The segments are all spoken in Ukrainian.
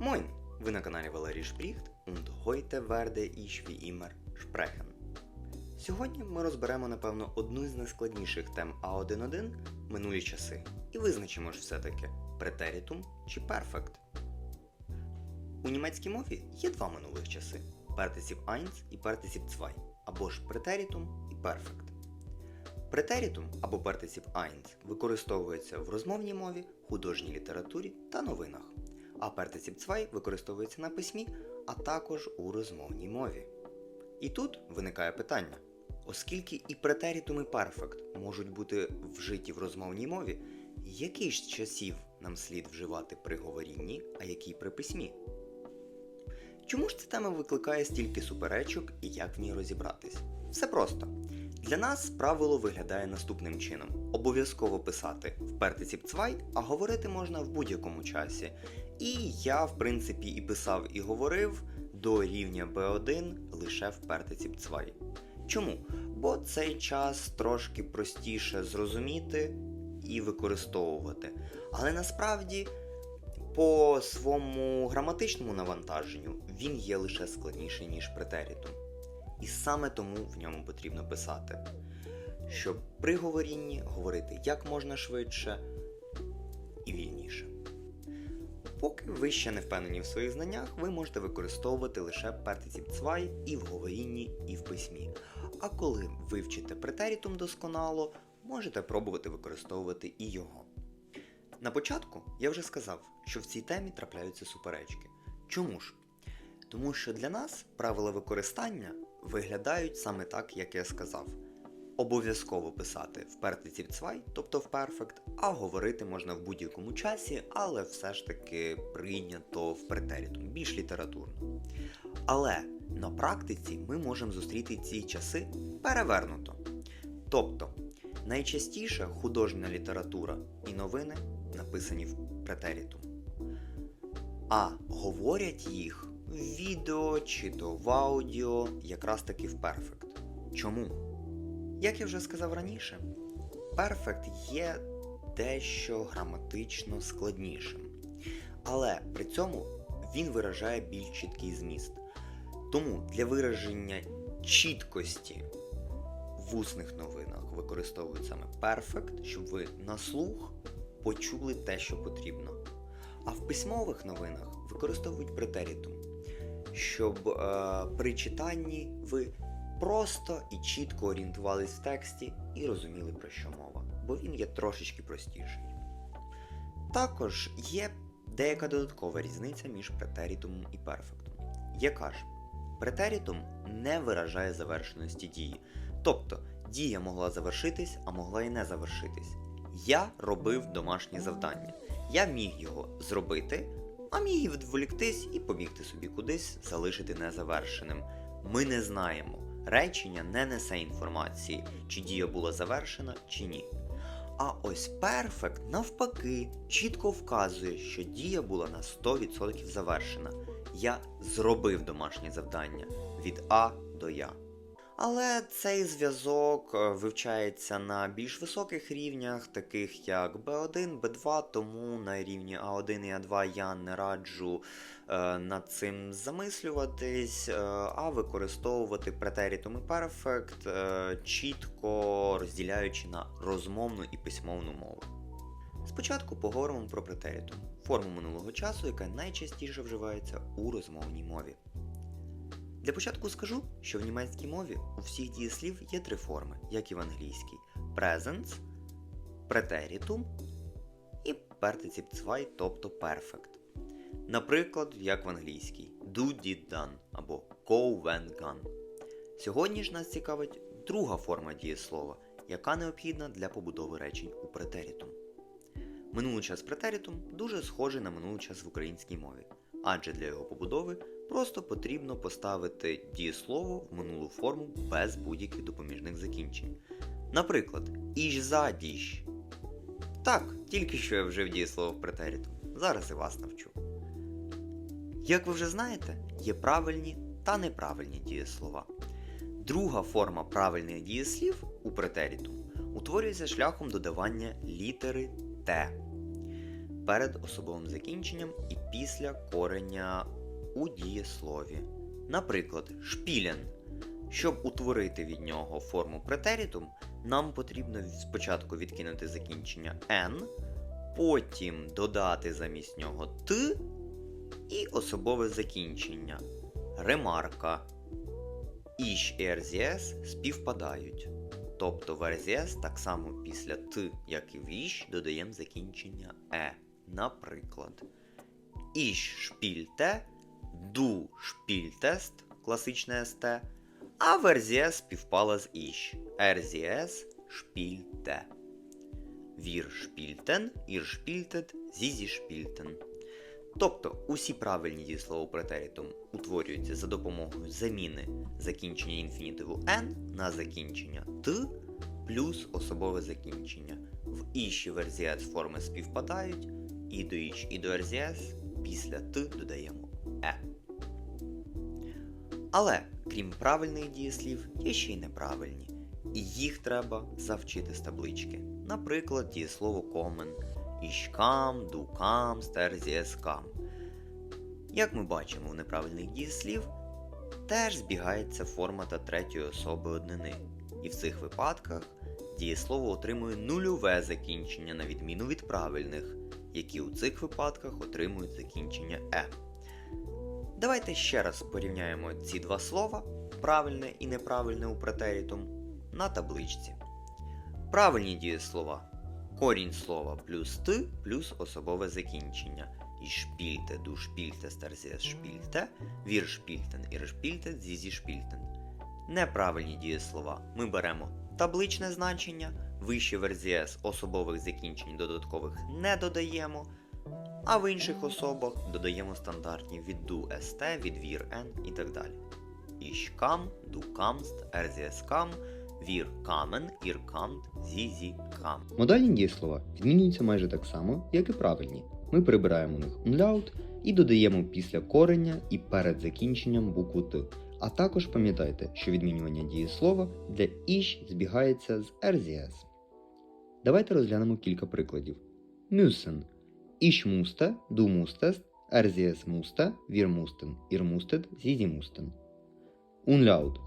Moin! Ви на каналі Валерій Шпріхт und heute werde ich wie immer sprechen. Сьогодні ми розберемо, напевно, одну із найскладніших тем А1.1 минулі часи і визначимо ж все-таки претерітум чи перфект. У німецькій мові є два минулих часи партисів 1 і партисів 2, або ж претерітум і перфект. Претерітум або партисів 1 використовується в розмовній мові, художній літературі та новинах, а партисів 2 використовується на письмі, а також у розмовній мові. І тут виникає питання: оскільки і претерітум, і перфект можуть бути вжиті в розмовній мові, який ж часів нам слід вживати при говорінні, а який при письмі? Чому ж ця тема викликає стільки суперечок і як в ній розібратись? Все просто. Для нас правило виглядає наступним чином: обов'язково писати в партиціп цвай, а говорити можна в будь-якому часі. І я, в принципі, і писав, і говорив до рівня B1 лише в партиціп цвай. Чому? Бо цей час трошки простіше зрозуміти і використовувати. Але насправді по своєму граматичному навантаженню він є лише складніший, ніж претерітум. І саме тому в ньому потрібно писати, щоб при говорінні говорити як можна швидше і вільніше. Поки ви ще не впевнені в своїх знаннях, ви можете використовувати лише партиціп цвай і в говорінні, і в письмі. А коли вивчите претерітум досконало, можете пробувати використовувати і його. На початку я вже сказав, що в цій темі трапляються суперечки. Чому ж? Тому що для нас правила використання виглядають саме так, як я сказав. Обов'язково писати в партиців цвай, тобто в перфект, а говорити можна в будь-якому часі, але все ж таки прийнято в претерітум, більш літературно. Але на практиці ми можемо зустріти ці часи перевернуто. Тобто, найчастіше художня література і новини написані в претерітум. А говорять їх в відео чи то в аудіо якраз таки в перфект. Чому? Як я вже сказав раніше, перфект є дещо граматично складнішим. Але при цьому він виражає більш чіткий зміст. Тому для вираження чіткості в усних новинах використовують саме перфект, щоб ви на слух почули те, що потрібно. А в письмових новинах використовують претерітум, щоб е, при читанні ви просто і чітко орієнтувались в тексті і розуміли, про що мова, бо він є трошечки простіший. Також є деяка додаткова різниця між претерітумом і перфектом. Яка ж? Претерітум не виражає завершеності дії. Тобто дія могла завершитись, а могла і не завершитись. Я робив домашнє завдання. Я міг його зробити, а міг відволіктись і побігти собі кудись, залишити незавершеним. Ми не знаємо. Речення не несе інформації, чи дія була завершена, чи ні. А ось перфект, навпаки, чітко вказує, що дія була на 100% завершена. Я зробив домашнє завдання від А до Я. Але цей зв'язок е, вивчається на більш високих рівнях, таких як B1, B2, тому на рівні А1 і А2 я не раджу е, над цим замислюватись, е, а використовувати претерітум і перфект, чітко розділяючи на розмовну і письмовну мову. Спочатку поговоримо про претерітум, форму минулого часу, яка найчастіше вживається у розмовній мові. Для початку скажу, що в німецькій мові у всіх дієслів є три форми, як і в англійській: presence, претерітум і партиціп цвай, тобто perfect. Наприклад, як в англійській do did done або go went gone. Сьогодні ж нас цікавить друга форма дієслова, яка необхідна для побудови речень у претерітум. Минулий час претерітум дуже схожий на минулий час в українській мові, адже для його побудови просто потрібно поставити дієслово в минулу форму без будь-яких допоміжних закінчень. Наприклад, іж за діж. Так, тільки що я вжив дієслово в претерітум. Зараз і вас навчу. Як ви вже знаєте, є правильні та неправильні дієслова. Друга форма правильних дієслів у претерітум утворюється шляхом додавання літери Т. перед особовим закінченням і після корення у дієслові. Наприклад, шпілен. Щоб утворити від нього форму претерітум, нам потрібно спочатку відкинути закінчення n, потім додати замість нього т і особове закінчення. Ремарка. Іш і RZS співпадають. Тобто в RZS так само після Т, як і в іш, додаємо закінчення Е. Наприклад, Іш шпільте, ду шпільтест, класичне СТ, а в RZS співпала з іш. RZS шпільте. Вір шпільтен, ір шпільтет, зізі шпільтен. Тобто усі правильні дієслова претерітум утворюються за допомогою заміни закінчення інфінітиву n на закінчення т плюс особове закінчення. В іші в RZS форми співпадають, і до іш, і до RZS після т додаємо е. Але крім правильних дієслів, є ще й неправильні. І їх треба завчити з таблички. Наприклад, дієслово комен. Ішкам, дукам, стерзіескам. Як ми бачимо в неправильних дієслів, теж збігається форма та третьої особи однини. І в цих випадках дієслово отримує нульове закінчення на відміну від правильних, які у цих випадках отримують закінчення е. Давайте ще раз порівняємо ці два слова, правильне і неправильне у претерітум, на табличці. Правильні дієслова корінь слова плюс т плюс особове закінчення. І шпільте, ду шпільте, старзіс шпільте, вір шпільтен, ір шпільте, зізі шпільтен. Неправильні дієслова ми беремо табличне значення, вище верзіс особових закінчень додаткових не додаємо, а в інших особах додаємо стандартні від ду ст, від вір н і так далі. Ішкам, ду камст, ерзіескам, вір камен, ір камт, зізі кам. Модальні дієслова відмінюються майже так само, як і правильні. Ми прибираємо у них umlaut і додаємо після корення і перед закінченням букву Т. А також пам'ятайте, що відмінювання дієслова для іш збігається з RZS. Давайте розглянемо кілька прикладів. Müssen. Ich musste, du musstest, RZS musste, wir mussten, sie sie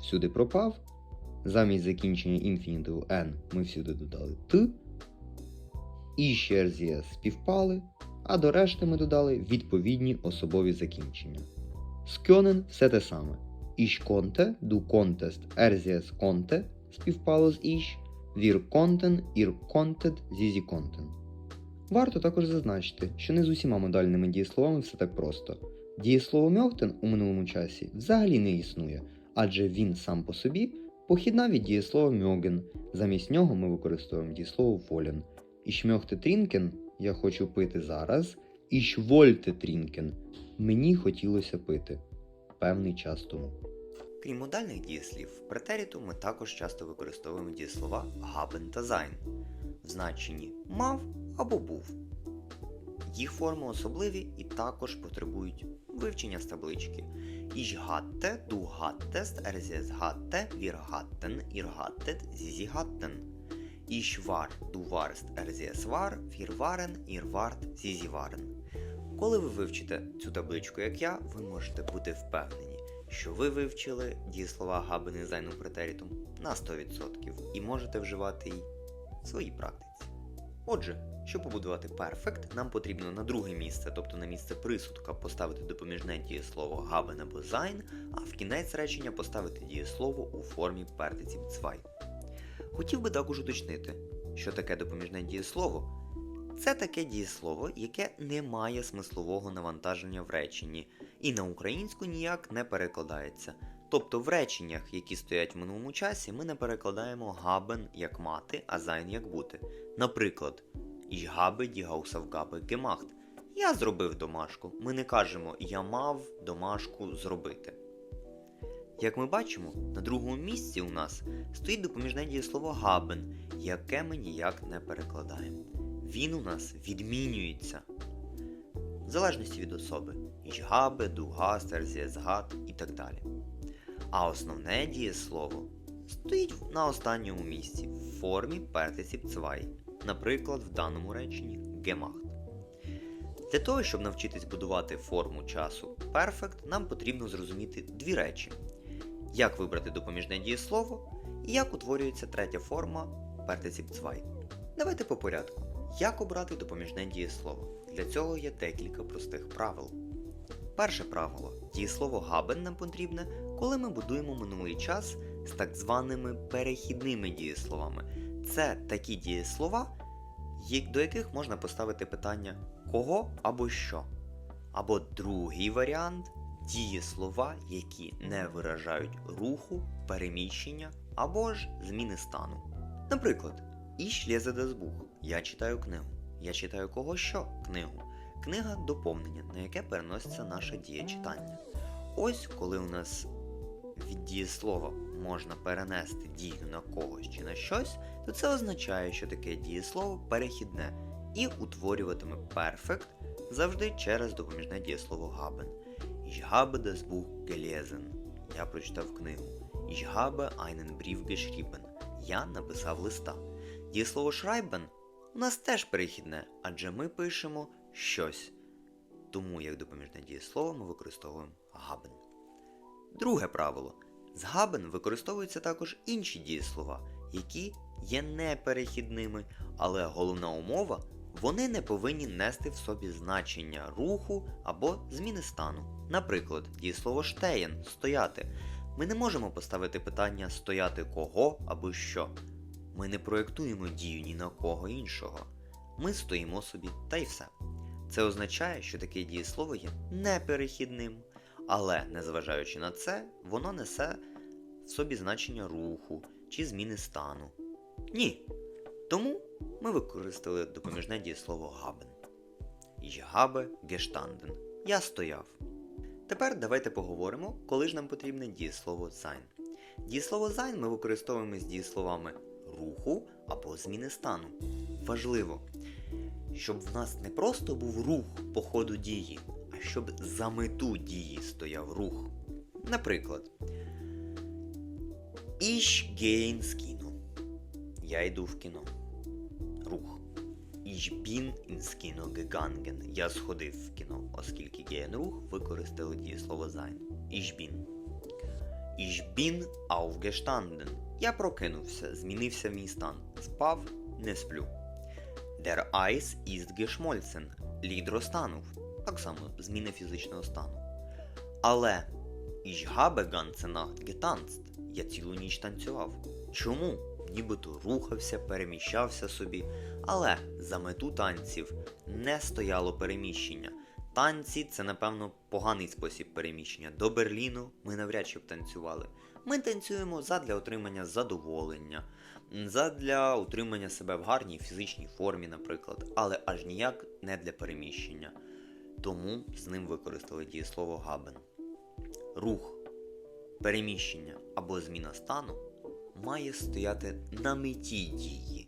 всюди пропав. Замість закінчення інфінітиву N ми всюди додали Т. І ще співпали, а до решти ми додали відповідні особові закінчення. Скьонен все те саме. Konnte, du konntest, RZS konnte співпало з ihr konntet, sie sie konnten. Варто також зазначити, що не з усіма модальними дієсловами все так просто. Дієслово мьохтен у минулому часі взагалі не існує, адже він сам по собі похідна від дієслова мьоген. Замість нього ми використовуємо дієслово волен. Möchte trinken – я хочу пити зараз. Ich wollte trinken – мені хотілося пити певний час тому. Крім модальних дієслів, в претеріту ми також часто використовуємо дієслова haben та sein в значенні мав або був. Їх форми особливі і також потребують вивчення з таблички. Ich hatte, du hattest, er sie hatte, wir hatten, ihr hattet, sie sie hatten. Ich war, du warst, er sie es war, wir waren, ihr wart, sie sie waren. Коли ви вивчите цю табличку, як я, ви можете бути впевнені, що ви вивчили дієслова габини зайну претерітум на 100% і можете вживати її в своїй практиці. Отже, щоб побудувати перфект, нам потрібно на друге місце, тобто на місце присудка, поставити допоміжне дієслово габен або sein, а в кінець речення поставити дієслово у формі партиціп цвай. Хотів би також уточнити, що таке допоміжне дієслово. Це таке дієслово, яке не має смислового навантаження в реченні, і на українську ніяк не перекладається. Тобто в реченнях, які стоять в минулому часі, ми не перекладаємо габен як мати, а sein як бути. Наприклад, Ich habe die Hausaufgabe gemacht. Я зробив домашку. Ми не кажемо я мав домашку зробити. Як ми бачимо, на другому місці у нас стоїть допоміжне дієслово haben, яке ми ніяк не перекладаємо. Він у нас відмінюється. В залежності від особи. Sie es hat і так далі. А основне дієслово стоїть на останньому місці в формі партиціп цвай, наприклад, в даному реченні gemacht. Для того, щоб навчитись будувати форму часу perfect, нам потрібно зрозуміти дві речі: як вибрати допоміжне дієслово і як утворюється третя форма Partizip 2. Давайте по порядку. Як обрати допоміжне дієслово? Для цього є декілька простих правил. Перше правило дієслово haben нам потрібне, коли ми будуємо минулий час з так званими перехідними дієсловами. Це такі дієслова, до яких можна поставити питання кого або що. Або другий варіант дієслова, які не виражають руху, переміщення або ж зміни стану. Наприклад, Ich lese das Я читаю книгу. Я читаю кого що книгу. Книга доповнення, на яке переноситься наша дія читання. Ось коли у нас від дієслова можна перенести дію на когось чи на щось, то це означає, що таке дієслово перехідне і утворюватиме перфект завжди через допоміжне дієслово haben. Ich habe das. Я прочитав книгу. Ich habe einen. Я написав листа. Дієслово schreiben у нас теж перехідне, адже ми пишемо щось. Тому як допоміжне дієслово ми використовуємо haben. Друге правило. З haben використовуються також інші дієслова, які є неперехідними, але головна умова вони не повинні нести в собі значення руху або зміни стану. Наприклад, дієслово stehen стояти. Ми не можемо поставити питання стояти кого або що. Ми не проєктуємо дію ні на кого іншого. Ми стоїмо собі та й все. Це означає, що таке дієслово є неперехідним, але, незважаючи на це, воно несе в собі значення руху чи зміни стану. Ні. Тому ми використали допоміжне дієслово haben. Ich habe gestanden. Я стояв. Тепер давайте поговоримо, коли ж нам потрібне дієслово sein. Дієслово sein ми використовуємо з дієсловами руху або зміни стану. Важливо, щоб в нас не просто був рух по ходу дії, а щоб за мету дії стояв рух. Наприклад, Ich gehe ins Kino. Я йду в кіно. Рух. Ich bin ins Kino gegangen. Я сходив в кіно, оскільки gehen рух використали дієслово sein. Ich bin. Ich bin aufgestanden. Я прокинувся, змінився мій стан. Спав, не сплю. Der Eis ist geschmolzen. Лід розтанув. Так само зміна фізичного стану. Але Ich habe ganze Nacht getanzt. Я цілу ніч танцював. Чому? Нібито рухався, переміщався собі, але за мету танців не стояло переміщення. Танці це, напевно, поганий спосіб переміщення. До Берліну ми навряд чи б танцювали. Ми танцюємо задля отримання задоволення, задля утримання себе в гарній фізичній формі, наприклад, але аж ніяк не для переміщення. Тому з ним використали дієслово габен. Рух, переміщення або зміна стану має стояти на меті дії,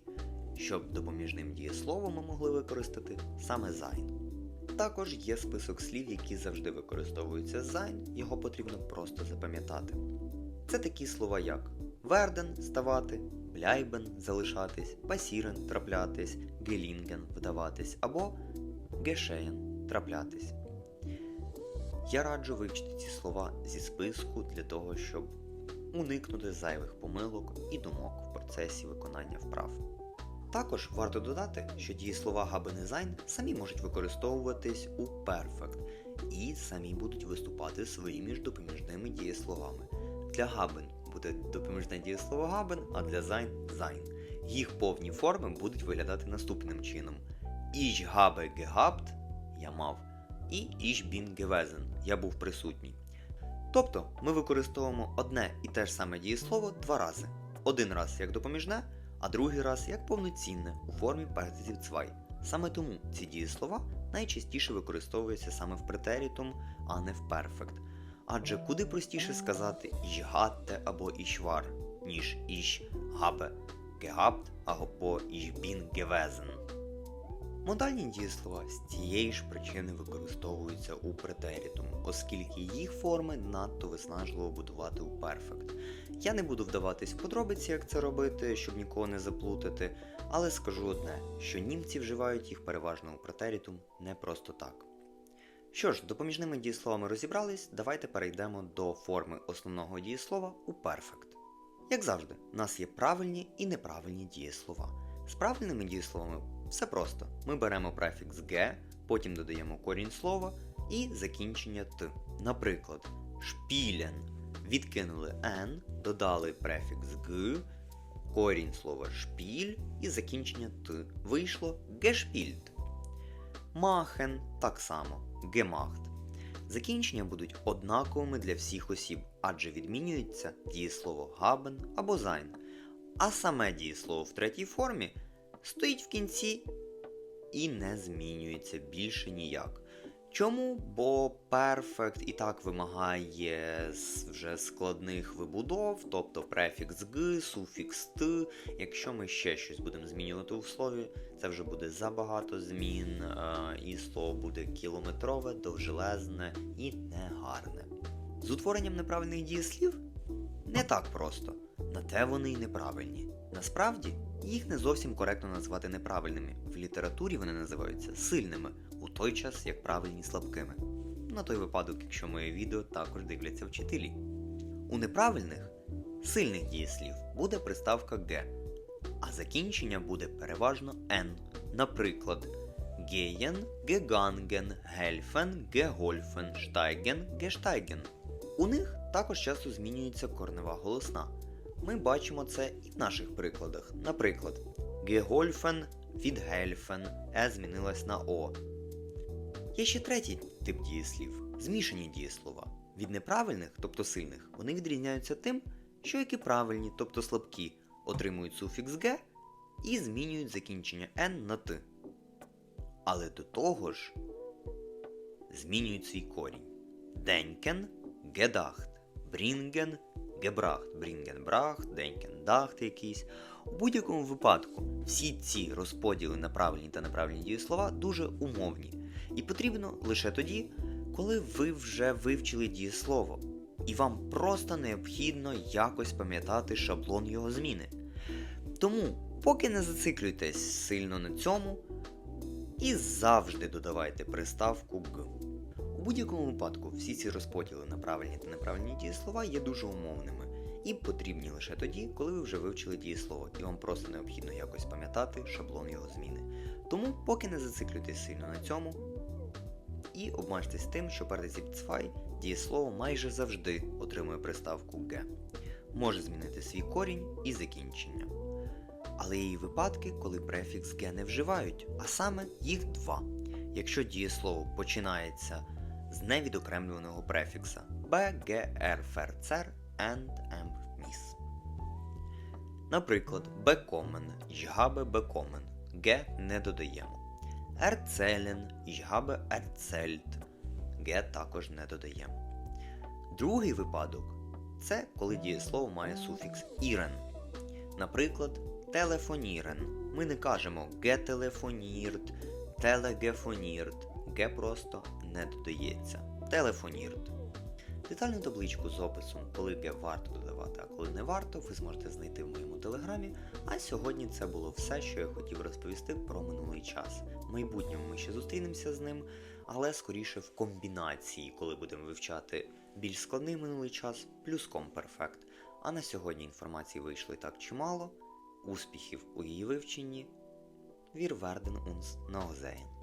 щоб допоміжним дієсловом ми могли використати саме sein. Також є список слів, які завжди використовуються з sein, його потрібно просто запам'ятати. Це такі слова, як werden ставати, bleiben залишатись, passieren траплятись, gelingen вдаватись або geschehen траплятись. Я раджу вивчити ці слова зі списку для того, щоб уникнути зайвих помилок і думок в процесі виконання вправ. Також варто додати, що дієслова sein самі можуть використовуватись у perfect і самі будуть виступати своїми ж допоміжними дієсловами. Для haben буде допоміжне дієслово haben, а для sein sein. Їх повні форми будуть виглядати наступним чином: Ich habe gehabt я мав, і Ich bin gewesen я був присутній. Тобто ми використовуємо одне і те ж саме дієслово два рази. Один раз як допоміжне, а другий раз як повноцінне у формі Partizip 2. Саме тому ці дієслова найчастіше використовуються саме в претерітум, а не в perfect. Адже куди простіше сказати hatte або war, ніж habe gehabt або bin gewesen. Модальні дієслова з цієї ж причини використовуються у претерітум, оскільки їх форми надто виснажливо будувати у перфект. Я не буду вдаватись в подробиці, як це робити, щоб нікого не заплутати, але скажу одне, що німці вживають їх переважно у претерітум не просто так. Що ж, допоміжними дієсловами розібрались, давайте перейдемо до форми основного дієслова у перфект. Як завжди, у нас є правильні і неправильні дієслова. З правильними дієсловами все просто. Ми беремо префікс г, потім додаємо корінь слова і закінчення т. Наприклад, шпілен відкинули n, додали префікс г, корінь слова шпіль і закінчення т. Вийшло гешпільд. Махен так само гемахт. Закінчення будуть однаковими для всіх осіб, адже відмінюється дієслово габен або зайн. А саме дієслово в третій формі стоїть в кінці і не змінюється більше ніяк. Чому? Бо перфект і так вимагає вже складних вибудов, тобто префікс г, суфікс т. Якщо ми ще щось будемо змінювати у слові, це вже буде забагато змін, е, і слово буде кілометрове, довжелезне і негарне. З утворенням неправильних дієслів не так просто, на те вони й неправильні. Насправді, їх не зовсім коректно назвати неправильними. В літературі вони називаються сильними, у той час як правильні слабкими. На той випадок, якщо моє відео також дивляться вчителі. У неправильних сильних дієслів буде приставка г, а закінчення буде переважно n. Наприклад, геєн, геганген, гельфен, гегольфен, штайген, гештайген. У них також часто змінюється корнева голосна. Ми бачимо це і в наших прикладах. Наприклад, гегольфен від гельфен, е змінилась на о. Є ще третій тип дієслів змішані дієслова. Від неправильних, тобто сильних, вони відрізняються тим, що які правильні, тобто слабкі, отримують суфікс г і змінюють закінчення n на т. Але до того ж змінюють свій корінь. Денкен гедахт, брінген гебрахт, брінген брахт, денкен дахт якийсь. У будь-якому випадку всі ці розподіли на правильні та неправильні дієслова дуже умовні. І потрібно лише тоді, коли ви вже вивчили дієслово, і вам просто необхідно якось пам'ятати шаблон його зміни. Тому, поки не зациклюйтесь сильно на цьому, і завжди додавайте приставку г. У будь-якому випадку всі ці розподіли на правильні та неправильні дієслова є дуже умовними і потрібні лише тоді, коли ви вже вивчили дієслово, і вам просто необхідно якось пам'ятати шаблон його зміни. Тому поки не зациклюйтесь сильно на цьому, і обмежтесь тим, що партизіп-цвай дієслово майже завжди отримує приставку г. Може змінити свій корінь і закінчення. Але є і випадки, коли префікс г не вживають, а саме їх два. Якщо дієслово починається з невідокремлюваного префікса Г, Р, Фер, Цер, Енд, М, Міс. Наприклад, бекомен, йгабе бекомен, Г не додаємо. Ерцелен, йгабе ерцельт, Г також не додаємо. Другий випадок це коли дієслово має суфікс ірен. Наприклад, телефонірен. Ми не кажемо гетелефонірт, телегефонірт, ге просто не додається. Телефонірт. Детальну табличку з описом, коли ге варто додавати, а коли не варто, ви зможете знайти в моєму телеграмі. А сьогодні це було все, що я хотів розповісти про минулий час. Майбутньому ми ще зустрінемося з ним, але скоріше в комбінації, коли будемо вивчати більш складний минулий час плюс комперфект. А на сьогодні інформації вийшло і так чимало. Успіхів у її вивченні. Вір Верден Унс Ногзейн.